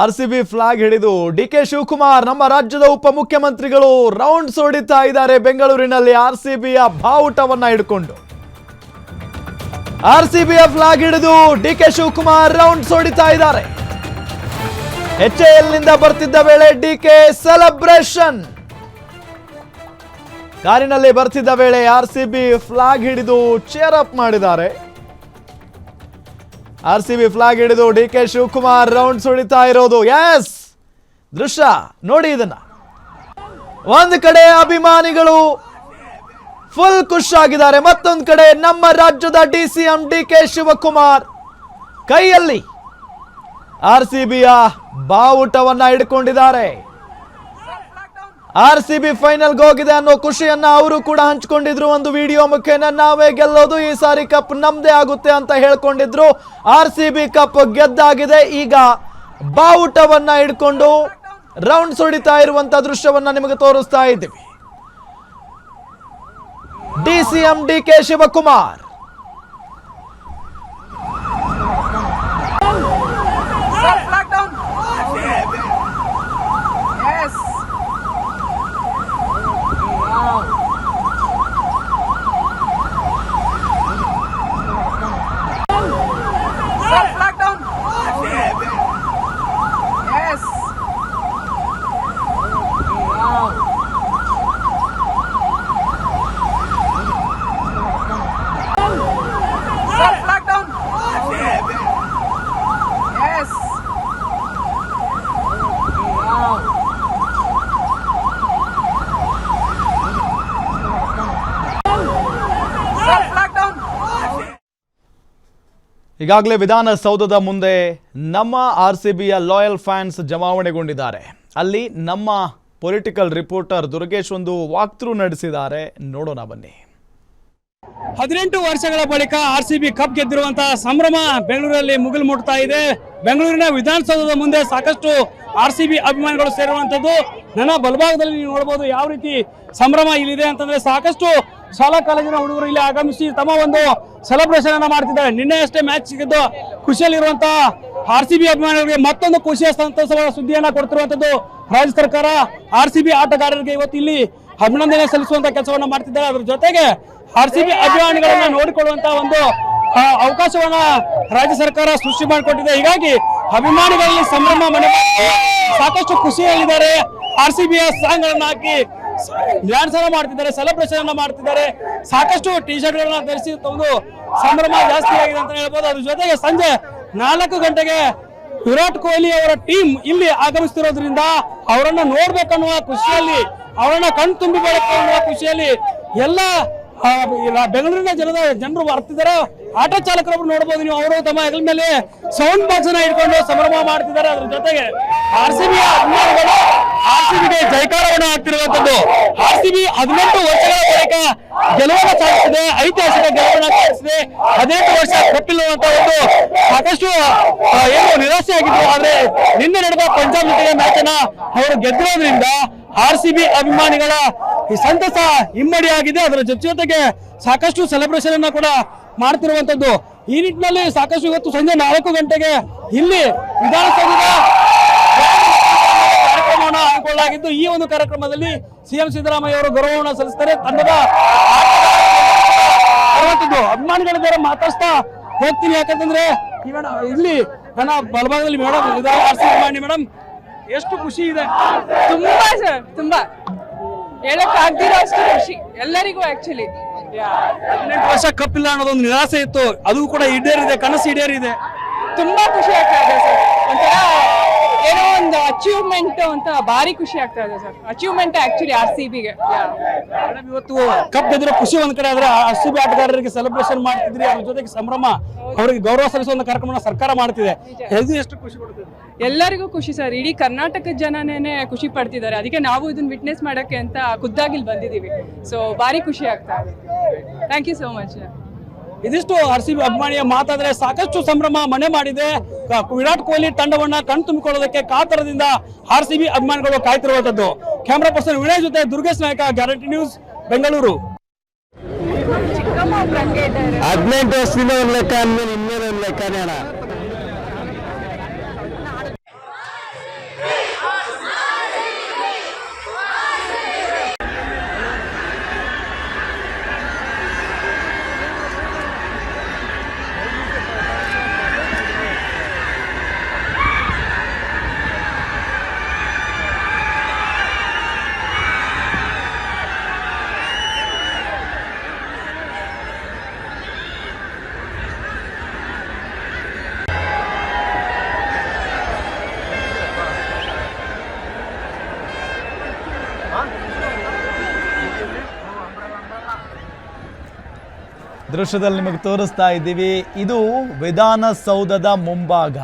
R C B flag ಹಿಡಿದು D K Shivakumar ನಮ್ಮ ರಾಜ್ಯದ ಉಪಮುಖ್ಯಮಂತ್ರಿಗಳು ರೌಂಡ್ ಹೊಡಿತಾ ಇದ್ದಾರೆ ಬೆಂಗಳೂರಿನಲ್ಲಿ ಆರ್ ಸಿ ಬಿಯ ಬಾವುಟವನ್ನ ಹಿಡ್ಕೊಂಡು. ಆರ್ ಸಿ ಬಿಯ ಫ್ಲಾಗ್ ಹಿಡಿದು ಡಿ ಕೆ ಶಿವಕುಮಾರ್ ರೌಂಡ್ ಹೊಡಿತಾ ಇದ್ದಾರೆ. ಎಚ್ ಎಲ್ನಿಂದ ಬರ್ತಿದ್ದ ವೇಳೆ ಡಿ ಕೆ ಸೆಲೆಬ್ರೇಷನ್. ಕಾರಿನಲ್ಲಿ ಬರ್ತಿದ್ದ ವೇಳೆ ಆರ್ ಸಿ ಬಿ ಫ್ಲಾಗ್ ಹಿಡಿದು ಚೇರ್ ಅಪ್ ಮಾಡಿದ್ದಾರೆ. ಆರ್ ಸಿ ಬಿ ಫ್ಲಾಗ್ ಹಿಡಿದು ಡಿ ಕೆ ಶಿವಕುಮಾರ್ ರೌಂಡ್ ಸುಳಿತಾ ಇರೋದು. ಎಸ್ ದೃಶ್ಯ, ನೋಡಿ ಇದನ್ನ. ಒಂದು ಕಡೆ ಅಭಿಮಾನಿಗಳು ಫುಲ್ ಖುಷಿಯಾಗಿದ್ದಾರೆ ಮತ್ತೊಂದು ಕಡೆ ನಮ್ಮ ರಾಜ್ಯದ D C M D K Shivakumar ಕೈಯಲ್ಲಿ ಆರ್ ಸಿ ಬಿಯ ಬಾವುಟವನ್ನ ಹಿಡ್ಕೊಂಡಿದ್ದಾರೆ. ಆರ್ ಸಿ ಬಿ ಫೈನಲ್ ಹೋಗಿದೆ ಅನ್ನೋ ಖುಷಿಯನ್ನ ಅವರು ಕೂಡ ಹಂಚ್ಕೊಂಡಿದ್ರು ಒಂದು ವಿಡಿಯೋ ಮುಖೇನ. ನಾವೇ ಗೆಲ್ಲೋದು, ಈ ಸಾರಿ ಕಪ್ ನಮ್ದೇ ಆಗುತ್ತೆ ಅಂತ ಹೇಳ್ಕೊಂಡಿದ್ರು. ಆರ್ ಸಿ ಬಿ ಕಪ್ ಗೆದ್ದಾಗಿದೆ. ಈಗ ಬಾವುಟವನ್ನ ಹಿಡ್ಕೊಂಡು ರೌಂಡ್ ಸುಡಿತಾ ಇರುವಂತ ದೃಶ್ಯವನ್ನ ನಿಮಗೆ ತೋರಿಸ್ತಾ ಇದ್ದೀವಿ. D C M D K Shivakumar. ಈಗಾಗಲೇ ವಿಧಾನಸೌಧದ ಮುಂದೆ ನಮ್ಮ ಆರ್ ಸಿ ಬಿಯ ಲಾಯಲ್ ಫ್ಯಾನ್ಸ್ ಜಮಾವಣೆಗೊಂಡಿದ್ದಾರೆ. ಅಲ್ಲಿ ನಮ್ಮ ಪೊಲಿಟಿಕಲ್ ರಿಪೋರ್ಟರ್ ದುರ್ಗೇಶ್ ಒಂದು ವಾಕ್ ಥ್ರೂ ನಡೆಸಿದ್ದಾರೆ. ನೋಡೋಣ ಬನ್ನಿ. ಹದಿನೆಂಟು ವರ್ಷಗಳ ಬಳಿಕ ಆರ್ ಸಿ ಬಿ ಕಪ್ ಗೆದ್ದಿರುವಂತಹ ಸಂಭ್ರಮ ಬೆಂಗಳೂರಲ್ಲಿ ಮುಗಿಲು ಮುಟ್ತಾ ಇದೆ. ಬೆಂಗಳೂರಿನ ವಿಧಾನಸೌಧದ ಮುಂದೆ ಸಾಕಷ್ಟು ಆರ್ ಸಿ ಬಿ ಅಭಿಮಾನಿಗಳು ಸೇರುವಂತದ್ದು ನನ್ನ ಬಲಭಾಗದಲ್ಲಿ ನೀವು ನೋಡಬಹುದು ಯಾವ ರೀತಿ ಸಂಭ್ರಮ ಇಲ್ಲಿದೆ ಅಂತಂದ್ರೆ ಸಾಕಷ್ಟು ಶಾಲಾ ಕಾಲೇಜಿನ ಹುಡುಗರು ಇಲ್ಲಿ ಆಗಮಿಸಿ ತಮ್ಮ ಒಂದು ಸೆಲೆಬ್ರೇಷನ್ ಅನ್ನ ಮಾಡ್ತಿದ್ದಾರೆ. ನಿನ್ನೆ ಅಷ್ಟೇ ಮ್ಯಾಚ್ ಸಿಗಿದ್ದು ಖುಷಿಯಲ್ಲಿರುವಂತಹ ಆರ್ ಸಿ ಬಿ ಅಭಿಮಾನಿಗಳಿಗೆ ಮತ್ತೊಂದು ಖುಷಿಯ ಸಂತಸವಾದ ಸುದ್ದಿಯನ್ನ ಕೊಡ್ತಿರುವಂತದ್ದು ರಾಜ್ಯ ಸರ್ಕಾರ. ಆರ್ ಸಿ ಬಿ ಆಟಗಾರರಿಗೆ ಇವತ್ತು ಇಲ್ಲಿ ಅಭಿನಂದನೆ ಸಲ್ಲಿಸುವಂತ ಕೆಲಸವನ್ನ ಮಾಡ್ತಿದ್ದಾರೆ. ಅದ್ರ ಜೊತೆಗೆ ಆರ್ ಸಿ ಬಿ ಅಭಿಮಾನಿಗಳನ್ನ ನೋಡಿಕೊಳ್ಳುವಂತ ಒಂದು ಅವಕಾಶವನ್ನ ರಾಜ್ಯ ಸರ್ಕಾರ ಸೃಷ್ಟಿ ಮಾಡಿಕೊಟ್ಟಿದೆ. ಹೀಗಾಗಿ ಅಭಿಮಾನಿಗಳಲ್ಲಿ ಸಂಭ್ರಮ ಮನೆ. ಸಾಕಷ್ಟು ಖುಷಿಯಲ್ಲಿದ್ದಾರೆ. ಆರ್ ಸಿ ಬಿ ಸಾಂಗ್ ಗಳನ್ನ ಹಾಕಿ ಅನ್ನ ಮಾಡ್ತಿದ್ದಾರೆ ಸೆಲೆಬ್ರೇಷನ್ ಅನ್ನ ಮಾಡ್ತಿದ್ದಾರೆ. ಸಾಕಷ್ಟು ಟಿ ಶರ್ಟ್ ಗಳನ್ನ ಧರಿಸಿ ಒಂದು ಸಂಭ್ರಮ ಜಾಸ್ತಿ ಆಗಿದೆ ಅಂತ ಹೇಳ್ಬೋದು. ಅದ್ರ ಜೊತೆಗೆ ಸಂಜೆ ನಾಲ್ಕು ಗಂಟೆಗೆ ವಿರಾಟ್ ಕೊಹ್ಲಿ ಅವರ ಟೀಮ್ ಇಲ್ಲಿ ಆಗಮಿಸ್ತಿರೋದ್ರಿಂದ ಅವರನ್ನ ನೋಡ್ಬೇಕನ್ನುವ ಖುಷಿಯಲ್ಲಿ, ಅವರನ್ನ ಕಣ್ ತುಂಬಿ ಅನ್ನುವ ಖುಷಿಯಲ್ಲಿ ಎಲ್ಲ ಬೆಂಗಳೂರಿನ ಜನದ ಜನರು ಬರ್ತಿದ್ದಾರೆ ಆಟೋ ಚಾಲಕರೊಬ್ರು ನೋಡಬಹುದು ನೀವು, ಅವರು ತಮ್ಮ ಹೆಗಲ ಮೇಲೆ ಸೌಂಡ್ ಬಾಕ್ಸ್ ಅನ್ನ ಇಟ್ಕೊಂಡು ಸಂಭ್ರಮ ಮಾಡ್ತಿದ್ದಾರೆ ಅದ್ರ ಜೊತೆಗೆ ಆರ್ ಸಿ ಬಿ ಅಭಿಮಾನಿಗಳು ಆರ್ ಸಿ ಬಿಗೆ ಜೈಕಾರವನ್ನು ಹಾಕ್ತಿರುವಂತದ್ದು. ಆರ್ ಸಿ ಬಿ ಹದಿನೆಂಟು ವರ್ಷಗಳ ಬಳಿಕ ಗೆಲುವನ್ನು ಸಾಧಿಸಿದೆ. ಐತಿಹಾಸಿಕ ಗೆಲುವನ್ನು ಸಾಧಿಸಿದೆ. ಹದಿನೆಂಟು ವರ್ಷ ಕೊಟ್ಟಿಲ್ಲವಂತ ಒಂದು ಸಾಕಷ್ಟು ಏನು ನಿರಾಸೆ ಆಗಿದ್ರು ಆದ್ರೆ ನಿನ್ನೆ ನಡೆದ ಪಂಜಾಬ್ ಜೊತೆಗೆ ಮ್ಯಾಚ್ ಅನ್ನ ಅವರು ಗೆದ್ದಿರೋದ್ರಿಂದ ಆರ್ ಸಿ ಬಿ ಅಭಿಮಾನಿಗಳ ಸಂತಸ ಇಮ್ಮಡಿ ಆಗಿದೆ ಅದರ ಜೊತೆ ಜೊತೆಗೆ ಸಾಕಷ್ಟು ಸೆಲೆಬ್ರೇಷನ್ ಅನ್ನ ಕೂಡ ಮಾಡ್ತಿರುವಂತದ್ದು. ಈ ನಿಟ್ಟಿನಲ್ಲಿ ಸಾಕಷ್ಟು ಇವತ್ತು ಸಂಜೆ ನಾಲ್ಕು ಗಂಟೆಗೆ ಇಲ್ಲಿ ವಿಧಾನಸೌಧದ ಕಾರ್ಯಕ್ರಮವನ್ನು ಹಮ್ಮಿಕೊಳ್ಳಲಾಗಿದ್ದು. ಈ ಒಂದು ಕಾರ್ಯಕ್ರಮದಲ್ಲಿ ಸಿಎಂ ಸಿದ್ದರಾಮಯ್ಯ ಅವರು ಗೌರವವನ್ನು ಸಲ್ಲಿಸ್ತಾರೆ. ತಂಡದ ಅಭಿಮಾನಿಗಳ ಬೇರೆ ಮಾತಾಡ್ತಾ ಹೋಗ್ತೀನಿ. ಯಾಕಂತಂದ್ರೆ ಇಲ್ಲಿ ನನ್ನ ಬಲಭಾಗದಲ್ಲಿ ಮೇಡಮ್ ಆರ್ ಅಭಿಮಾನಿ ಮೇಡಮ್ ಎಷ್ಟು ಖುಷಿ ಇದೆ. ತುಂಬಾ ಸರ್ ತುಂಬಾ. ಹೇಳಕ್ ಆಗ್ದಿರೋ ಅಷ್ಟು ಖುಷಿ. ಎಲ್ಲರಿಗೂ ಆಕ್ಚುಲಿ ಹದಿನೆಂಟು ವರ್ಷ ಕಪ್ಪಿಲ್ಲ ಅನ್ನೋದೊಂದು ನಿರಾಸೆ ಇತ್ತು. ಅದು ಕೂಡ ಈಡೇರಿದೆ ಕನಸು ಈಡೇರಿದೆ. ತುಂಬಾ ಖುಷಿ ಆಗ್ತಾ ಇದೆ ಸರ್. ಒಂಥರ ಏನೋ ಒಂದು ಅಚೀವ್ಮೆಂಟ್ ಅಂತ ಭಾರಿ ಖುಷಿ ಆಗ್ತಾ ಇದೆ sir. Achievement actually R C ಬಿಗೆ ಮೇಡಮ್ ಇವತ್ತು ಕಪ್ ಗೆದ್ರೆ ಖುಷಿ ಒಂದ್ ಕಡೆ ಆದ್ರೆ ಆರ್ ಸಿ ಬಿ ಆಟಗಾರರಿಗೆ ಸೆಲೆಬ್ರೇಷನ್ ಮಾಡ್ತಿದ್ರಿ ಅವ್ರ ಜೊತೆಗೆ ಸಂಭ್ರಮ ಅವರಿಗೆ ಗೌರವ ಸಲ್ಲಿಸುವ ಕಾರ್ಯಕ್ರಮ ಸರ್ಕಾರ ಮಾಡ್ತಿದೆ. ಎಷ್ಟು ಖುಷಿ ಎಲ್ಲರಿಗೂ ಖುಷಿ ಸರ್. ಇಡೀ ಕರ್ನಾಟಕದ ಜನನೇ ಖುಷಿ ಪಡ್ತಿದ್ದಾರೆ. ಅದಕ್ಕೆ ನಾವು ಇದನ್ನ ವಿಟ್ನೆಸ್ ಮಾಡಕ್ಕೆ ಅಂತ ಖುದ್ದಾಗಿ ಇಲ್ಲಿ ಬಂದಿದ್ದೀವಿ. ಸೊ ಭಾರಿ ಖುಷಿ ಆಗ್ತಾ ಇದೆ. ಥ್ಯಾಂಕ್ ಯು ಸೋ ಮಚ್ ಇದಿಷ್ಟು ಆರ್ ಸಿ ಬಿ ಅಭಿಮಾನಿಯ ಮಾತಾದ್ರೆ ಸಾಕಷ್ಟು ಸಂಭ್ರಮ ಮನೆ ಮಾಡಿದೆ. ವಿರಾಟ್ ಕೊಹ್ಲಿ ತಂಡವನ್ನ ಕಣ್ ತುಂಬಿಕೊಳ್ಳೋದಕ್ಕೆ ಕಾತರದಿಂದ ಆರ್ ಸಿ ಬಿ ಅಭಿಮಾನಿಗಳು ಕಾಯ್ತಿರುವಂತದ್ದು. ಕ್ಯಾಮ್ರಾ ಪರ್ಸನ್ ವಿನಯ್ ಜೊತೆ ದುರ್ಗೇಶ್ ನಾಯಕ ಗ್ಯಾರಂಟಿ ನ್ಯೂಸ್ ಬೆಂಗಳೂರು. ಹದಿನೆಂಟು ವರ್ಷದಿಂದ ಒಂದು ಲೆಕ್ಕ ಅಂದ್ಮೇಲೆ ಇನ್ನೇನು ಒಂದು ಲೆಕ್ಕನೇ ಅಣ್ಣ. ದೃಶ್ಯದಲ್ಲಿ ನಿಮಗೆ ತೋರಿಸ್ತಾ ಇದ್ದೀವಿ. ಇದು ವಿಧಾನಸೌಧದ ಮುಂಭಾಗ.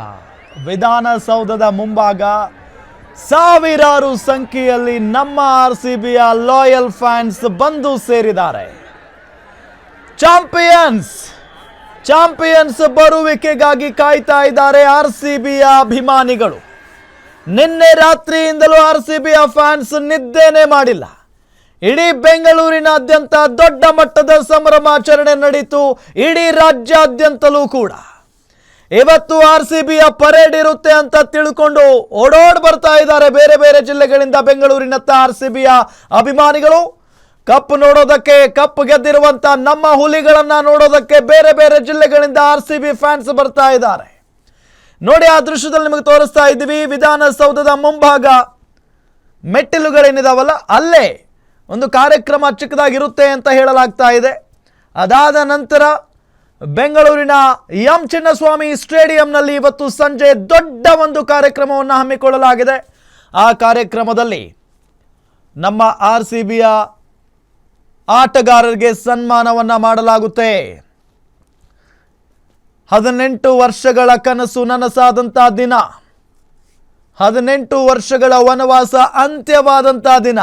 ವಿಧಾನಸೌಧದ ಮುಂಭಾಗ ಸಾವಿರಾರು ಸಂಖ್ಯೆಯಲ್ಲಿ ನಮ್ಮ ಆರ್ ಸಿ ಬಿಯ ಲಾಯಲ್ ಫ್ಯಾನ್ಸ್ ಬಂದು ಸೇರಿದ್ದಾರೆ. ಚಾಂಪಿಯನ್ಸ್ ಚಾಂಪಿಯನ್ಸ್ ಬರುವಿಕೆಗಾಗಿ ಕಾಯ್ತಾ ಇದ್ದಾರೆ ಆರ್ ಸಿ ಬಿಯ ಅಭಿಮಾನಿಗಳು. ನಿನ್ನೆ ರಾತ್ರಿಯಿಂದಲೂ ಆರ್ ಸಿ ಬಿಯ ಫ್ಯಾನ್ಸ್ ನಿದ್ದೇನೆ ಮಾಡಿಲ್ಲ. ಇಡೀ ಬೆಂಗಳೂರಿನಾದ್ಯಂತ ದೊಡ್ಡ ಮಟ್ಟದ ಸಂಭ್ರಮಾಚರಣೆ ನಡೀತು. ಇಡೀ ರಾಜ್ಯಾದ್ಯಂತಲೂ ಕೂಡ. ಇವತ್ತು ಆರ್ ಸಿ ಬಿಯ ಪರೇಡ್ ಇರುತ್ತೆ ಅಂತ ತಿಳ್ಕೊಂಡು ಓಡೋಡ್ ಬರ್ತಾ ಇದ್ದಾರೆ ಬೇರೆ ಬೇರೆ ಜಿಲ್ಲೆಗಳಿಂದ ಬೆಂಗಳೂರಿನತ್ತ ಆರ್ ಸಿ ಬಿಯ ಅಭಿಮಾನಿಗಳು. ಕಪ್ ನೋಡೋದಕ್ಕೆ, ಕಪ್ ಗೆದ್ದಿರುವಂತ ನಮ್ಮ ಹುಲಿಗಳನ್ನ ನೋಡೋದಕ್ಕೆ ಬೇರೆ ಬೇರೆ ಜಿಲ್ಲೆಗಳಿಂದ ಆರ್ ಸಿ ಬಿ ಫ್ಯಾನ್ಸ್ ಬರ್ತಾ ಇದ್ದಾರೆ. ನೋಡಿ ಆ ದೃಶ್ಯದಲ್ಲಿ ನಿಮಗೆ ತೋರಿಸ್ತಾ ಇದ್ದೀವಿ, ವಿಧಾನಸೌಧದ ಮುಂಭಾಗ. ಮೆಟ್ಟಿಲುಗಳೇನಿದಾವಲ್ಲ, ಅಲ್ಲೇ ಒಂದು ಕಾರ್ಯಕ್ರಮ ಚಿಕ್ಕದಾಗಿರುತ್ತೆ ಅಂತ ಹೇಳಲಾಗ್ತಾ ಇದೆ. ಅದಾದ ನಂತರ ಬೆಂಗಳೂರಿನ ಎಂ ಚಿನ್ನಸ್ವಾಮಿ ಸ್ಟೇಡಿಯಂನಲ್ಲಿ ಇವತ್ತು ಸಂಜೆ ದೊಡ್ಡ ಒಂದು ಕಾರ್ಯಕ್ರಮವನ್ನು ಹಮ್ಮಿಕೊಳ್ಳಲಾಗಿದೆ. ಆ ಕಾರ್ಯಕ್ರಮದಲ್ಲಿ ನಮ್ಮ ಆರ್ ಸಿ ಬಿಯ ಆಟಗಾರರಿಗೆ ಸನ್ಮಾನವನ್ನು ಮಾಡಲಾಗುತ್ತೆ. ಹದಿನೆಂಟು ವರ್ಷಗಳ ಕನಸು ನನಸಾದಂಥ ದಿನ. ಹದಿನೆಂಟು ವರ್ಷಗಳ ವನವಾಸ ಅಂತ್ಯವಾದಂಥ ದಿನ.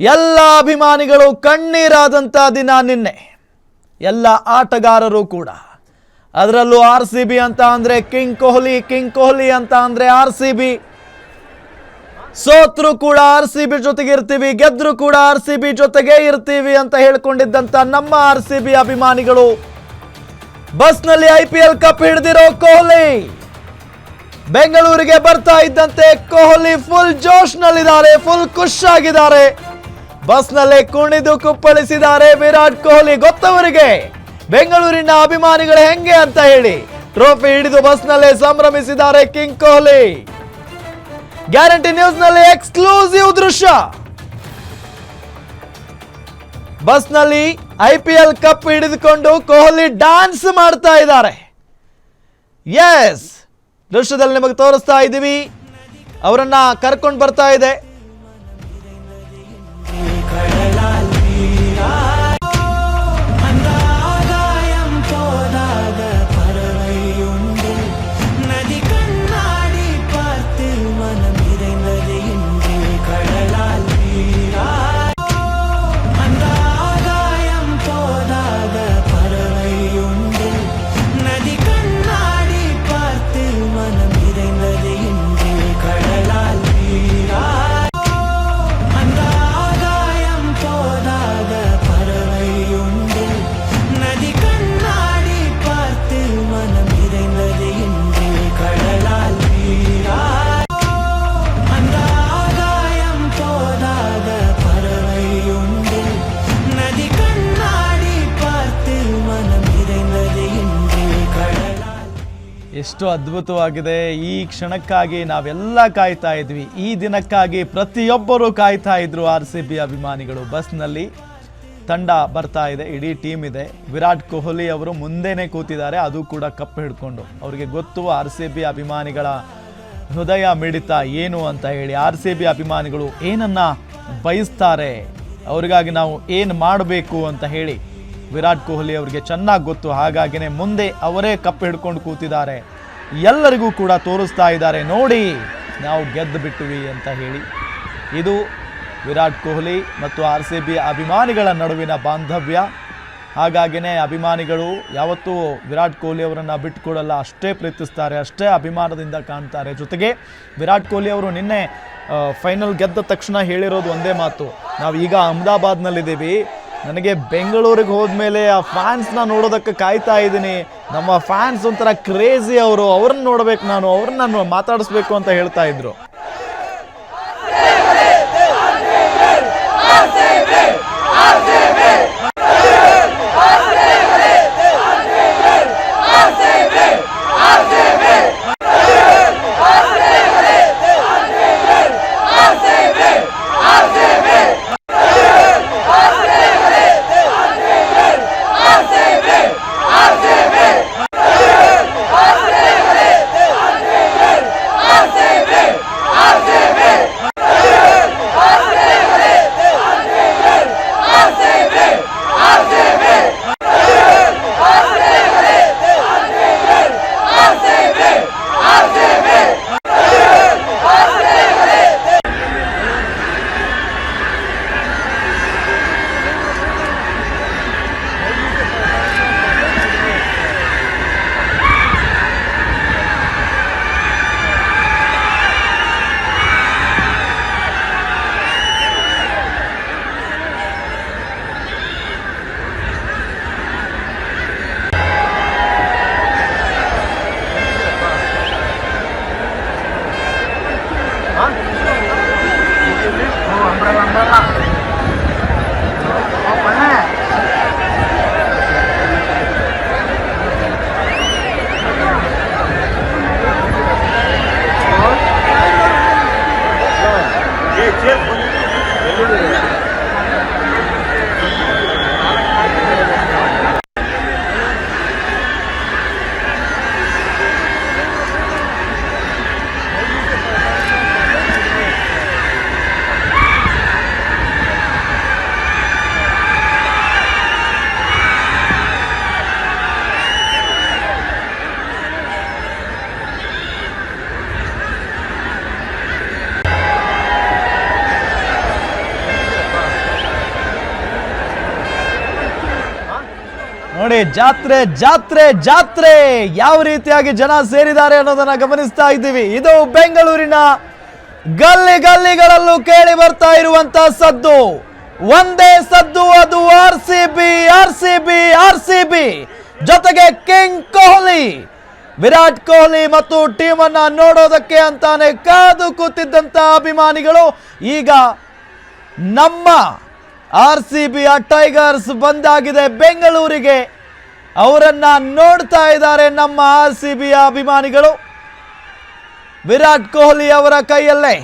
ಎಲ್ಲ ಅಭಿಮಾನಿಗಳು ಕಣ್ಣೀರಾದಂಥ ದಿನ ನಿನ್ನೆ. ಎಲ್ಲ ಆಟಗಾರರು ಕೂಡ. ಅದರಲ್ಲೂ ಆರ್ ಸಿ ಬಿ ಅಂತ ಅಂದರೆ ಕಿಂಗ್ ಕೊಹ್ಲಿ ಕಿಂಗ್ ಕೊಹ್ಲಿ ಅಂತ ಅಂದರೆ ಆರ್ ಸಿ ಬಿ. ಸೋತ್ರು ಕೂಡ ಆರ್ ಸಿ ಬಿ ಜೊತೆಗೆ ಇರ್ತೀವಿ, ಗೆದ್ರು ಕೂಡ ಆರ್ ಸಿ ಬಿ ಜೊತೆಗೆ ಇರ್ತೀವಿ ಅಂತ ಹೇಳ್ಕೊಂಡಿದ್ದಂಥ ನಮ್ಮ ಆರ್ ಸಿ ಬಿ ಅಭಿಮಾನಿಗಳು. ಬಸ್ನಲ್ಲಿ ಐ ಪಿ ಎಲ್ ಕಪ್ ಹಿಡಿದಿರೋ ಕೊಹ್ಲಿ. ಬೆಂಗಳೂರಿಗೆ ಬರ್ತಾ ಇದ್ದಂತೆ ಕೊಹ್ಲಿ ಫುಲ್ ಜೋಶ್ನಲ್ಲಿದ್ದಾರೆ ಫುಲ್ ಖುಷ್ ಆಗಿದ್ದಾರೆ. ಬಸ್ನಲ್ಲೇ ಕುಣಿದು ಕುಪ್ಪಳಿಸಿದ್ದಾರೆ ವಿರಾಟ್ ಕೊಹ್ಲಿ ಗೊತ್ತವರಿಗೆ. ಬೆಂಗಳೂರಿನ ಅಭಿಮಾನಿಗಳು ಹೆಂಗೆ ಅಂತ ಹೇಳಿ. ಟ್ರೋಫಿ ಹಿಡಿದು ಬಸ್ನಲ್ಲೇ ಸಂಭ್ರಮಿಸಿದ್ದಾರೆ ಕಿಂಗ್ ಕೊಹ್ಲಿ. ಗ್ಯಾರಂಟಿ ನ್ಯೂಸ್ನಲ್ಲಿ ಎಕ್ಸ್ಕ್ಲೂಸಿವ್ ದೃಶ್ಯ. ಬಸ್ನಲ್ಲಿ ಐ ಪಿ ಎಲ್ ಕಪ್ ಹಿಡಿದುಕೊಂಡು ಕೊಹ್ಲಿ ಡ್ಯಾನ್ಸ್ ಮಾಡ್ತಾ ಇದ್ದಾರೆ. ಎಸ್, ದೃಶ್ಯದಲ್ಲಿ ನಿಮಗೆ ತೋರಿಸ್ತಾ ಇದ್ದೀವಿ. ಅವರನ್ನ ಕರ್ಕೊಂಡು ಬರ್ತಾ ಇದೆ. ಎಷ್ಟು ಅದ್ಭುತವಾಗಿದೆ. ಈ ಕ್ಷಣಕ್ಕಾಗಿ ನಾವೆಲ್ಲ ಕಾಯ್ತಾ ಇದ್ವಿ. ಈ ದಿನಕ್ಕಾಗಿ ಪ್ರತಿಯೊಬ್ಬರು ಕಾಯ್ತಾ ಇದ್ರು ಆರ್ ಸಿ ಬಿ ಅಭಿಮಾನಿಗಳು. ಬಸ್ನಲ್ಲಿ ತಂಡ ಬರ್ತಾ ಇದೆ, ಇಡೀ ಟೀಮ್ ಇದೆ. ವಿರಾಟ್ ಕೊಹ್ಲಿ ಅವರು ಮುಂದೆನೇ ಕೂತಿದ್ದಾರೆ, ಅದು ಕೂಡ ಕಪ್ ಹಿಡ್ಕೊಂಡು. ಅವರಿಗೆ ಗೊತ್ತು, ಆರ್ ಸಿ ಬಿ ಅಭಿಮಾನಿಗಳ ಹೃದಯ ಮಿಡಿತ ಏನು ಅಂತ ಹೇಳಿ. ಆರ್ ಸಿ ಬಿ ಅಭಿಮಾನಿಗಳು ಏನನ್ನ ಬಯಸ್ತಾರೆ, ಅವರಿಗಾಗಿ ನಾವು ಏನು ಮಾಡಬೇಕು ಅಂತ ಹೇಳಿ ವಿರಾಟ್ ಕೊಹ್ಲಿ ಅವರಿಗೆ ಚೆನ್ನಾಗಿ ಗೊತ್ತು. ಹಾಗಾಗಿನೇ ಮುಂದೆ ಅವರೇ ಕಪ್ ಹಿಡ್ಕೊಂಡು ಕೂತಿದ್ದಾರೆ. ಎಲ್ಲರಿಗೂ ಕೂಡ ತೋರಿಸ್ತಾ ಇದ್ದಾರೆ. ನೋಡಿ, ನಾವು ಗೆದ್ದು ಬಿಟ್ಟುವಿ ಅಂತ ಹೇಳಿ. ಇದು ವಿರಾಟ್ ಕೊಹ್ಲಿ ಮತ್ತು ಆರ್ ಸಿ ಬಿ ಅಭಿಮಾನಿಗಳ ನಡುವಿನ ಬಾಂಧವ್ಯ. ಹಾಗಾಗಿನೇ ಅಭಿಮಾನಿಗಳು ಯಾವತ್ತೂ ವಿರಾಟ್ ಕೊಹ್ಲಿ ಅವರನ್ನು ಬಿಟ್ಟುಕೊಡಲ್ಲ, ಅಷ್ಟೇ ಪ್ರೀತಿಸ್ತಾರೆ, ಅಷ್ಟೇ ಅಭಿಮಾನದಿಂದ ಕಾಣ್ತಾರೆ. ಜೊತೆಗೆ ವಿರಾಟ್ ಕೊಹ್ಲಿ ಅವರು ನಿನ್ನೆ ಫೈನಲ್ ಗೆದ್ದ ತಕ್ಷಣ ಹೇಳಿರೋದು ಒಂದೇ ಮಾತು. ನಾವು ಈಗ ಅಹಮದಾಬಾದ್ನಲ್ಲಿದ್ದೀವಿ. ನನಗೆ ಬೆಂಗಳೂರಿಗೆ ಹೋದ್ಮೇಲೆ ಆ ಫ್ಯಾನ್ಸ್ನ ನೋಡೋದಕ್ಕೆ ಕಾಯ್ತಾ ಇದ್ದೀನಿ. ನಮ್ಮ ಫ್ಯಾನ್ಸ್ ಒಂಥರ ಕ್ರೇಜಿ ಅವರು. ಅವ್ರನ್ನ ನೋಡ್ಬೇಕು ನಾನು, ಅವ್ರನ್ನ ನಾನು ಮಾತಾಡಿಸ್ಬೇಕು ಅಂತ ಹೇಳ್ತಾ ಇದ್ರು. ನೋಡಿ ಜಾತ್ರೆ ಜಾತ್ರೆ ಜಾತ್ರೆ. ಯಾವ ರೀತಿಯಾಗಿ ಜನ ಸೇರಿದ್ದಾರೆ ಅನ್ನೋದನ್ನ ಗಮನಿಸ್ತಾ ಇದ್ದೀವಿ. ಇದು ಬೆಂಗಳೂರಿನ ಗಲ್ಲಿ ಗಲ್ಲಿಗಳಲ್ಲೂ ಕೇಳಿ ಬರ್ತಾ ಇರುವಂತ ಸದ್ದು. ಒಂದೇ ಸದ್ದು, ಅದು R C B, R C B, R C B. ಜೊತೆಗೆ ಕಿಂಗ್ ಕೊಹ್ಲಿ. ವಿರಾಟ್ ಕೊಹ್ಲಿ ಮತ್ತು ಟೀಮ್ ಅನ್ನ ನೋಡೋದಕ್ಕೆ ಅಂತಾನೆ ಕಾದು ಕೂತಿದ್ದಂತ ಅಭಿಮಾನಿಗಳು. ಈಗ ನಮ್ಮ ಆರ್ ಸಿ ಬಿಯ ಟೈಗರ್ಸ್ ಬಂದಾಗಿದೆ ಬೆಂಗಳೂರಿಗೆ. ಅವರನ್ನ ನೋಡ್ತಾ ಇದ್ದಾರೆ ನಮ್ಮ ಆರ್ ಸಿ ಬಿಯ ಅಭಿಮಾನಿಗಳು. ವಿರಾಟ್ ಕೊಹ್ಲಿ ಅವರ ಕೈಯಲ್ಲೇ.